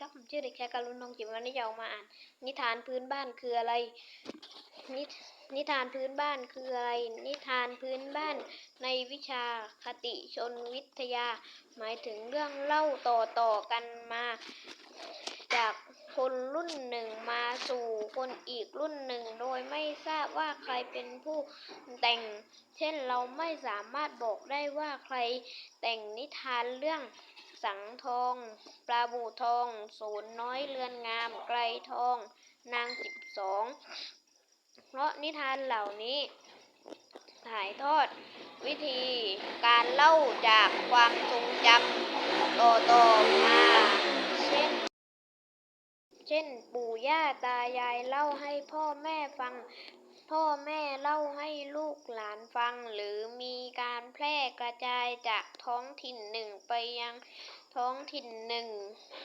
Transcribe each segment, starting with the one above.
ครับผมชื่อเด็กชายการุณทองจิ๋ววันนี้จะเอามาอ่าน นิทานพื้นบ้านคืออะไรนินิทานพื้นบ้านคืออะไร นิทานพื้นบ้านในวิชาคติชนวิทยา หมายถึงเรื่องเล่าต่อต่อกันมา จากคนรุ่นหนึ่งมาสู่คนอีกรุ่นหนึ่ง โดยไม่ทราบว่าใครเป็นผู้แต่ง เช่นเราไม่สามารถบอกได้ว่าใครแต่งนิทานเรื่อง สังทอง ปลาบูทอง ศูนย์น้อยเรือนงาม ไกรทอง นางสิบสอง เพราะนิทานเหล่านี้ถ่ายทอด วิธีการเล่าจากความทรงจำต่อๆมา เช่น เช่นปู่ย่าตายายเล่าให้พ่อแม่ฟัง พ่อแม่เล่าให้ลูกหลานฟัง หรือมีการแพร่กระจายจากท้องถิ่นหนึ่งไปยังท้องถิ่นหนึ่ง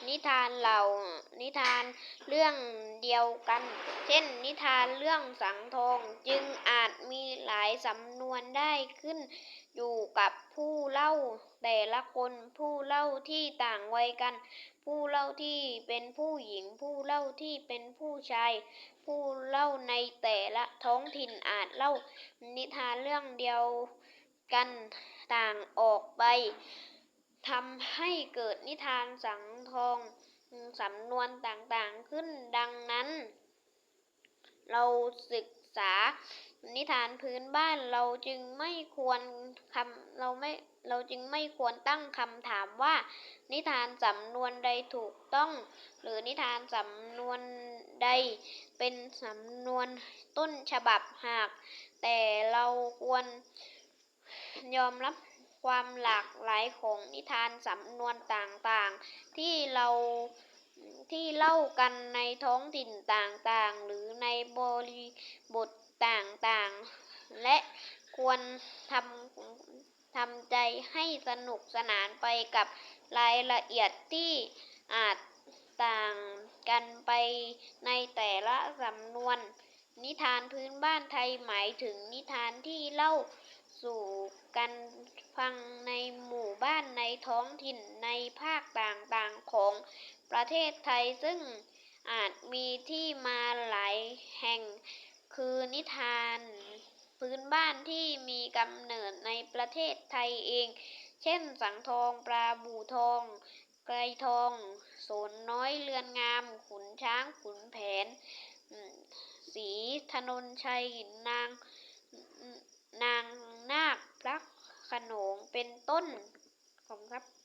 นิทานเหล่านิทานเรื่องเดียวกัน เช่น นิทานเรื่องสังทองจึงอาจมีหลายสำนวนได้ขึ้น อยู่กับผู้เล่าแต่ละคนผู้เล่าที่ต่างวัยกัน ผู้เล่าที่เป็นผู้หญิง ผู้เล่าที่เป็นผู้ชาย ผู้เล่าในแต่ละท้องถิ่นอาจเล่า นิทานเรื่องเดียวกันต่างออกไปทำให้เกิดนิทานสังทองสำนวนต่างๆขึ้นดังนั้น เราศึก ษา นิทานพื้นบ้านเราจึงไม่ควรคำเราไม่เราจึงไม่ควรตั้งคำถามว่า นิทานสำนวนใดถูกต้อง หรือนิทานสำนวนใดเป็นสำนวนต้นฉบับหาก แต่เราควรยอมรับความหลากหลายของนิทานสำนวนต่างๆ ที่เรา ที่เล่ากันในท้องถิ่นต่างๆ หรือในบริบทต่างๆ และควรทำทำใจให้สนุกสนานไปกับรายละเอียดที่อาจต่างกันไปในแต่ละสำนวน นิทานพื้นบ้านไทยหมายถึงนิทานที่เล่าสู่กันฟังในหมู่บ้านในท้องถิ่นในภาคต่างๆของ ประเทศไทยซึ่งอาจมีที่มาหลายแห่ง คือนิทานพื้นบ้านที่มีกำเนิดในประเทศไทยเอง เช่น สังทองปลาบูทอง ไกรทองโสนน้อยเรือนงาม ขุนช้างขุนแผนศรีถนนชัยนาง นางนาคพระขนงเป็นต้น ขอบคุณครับ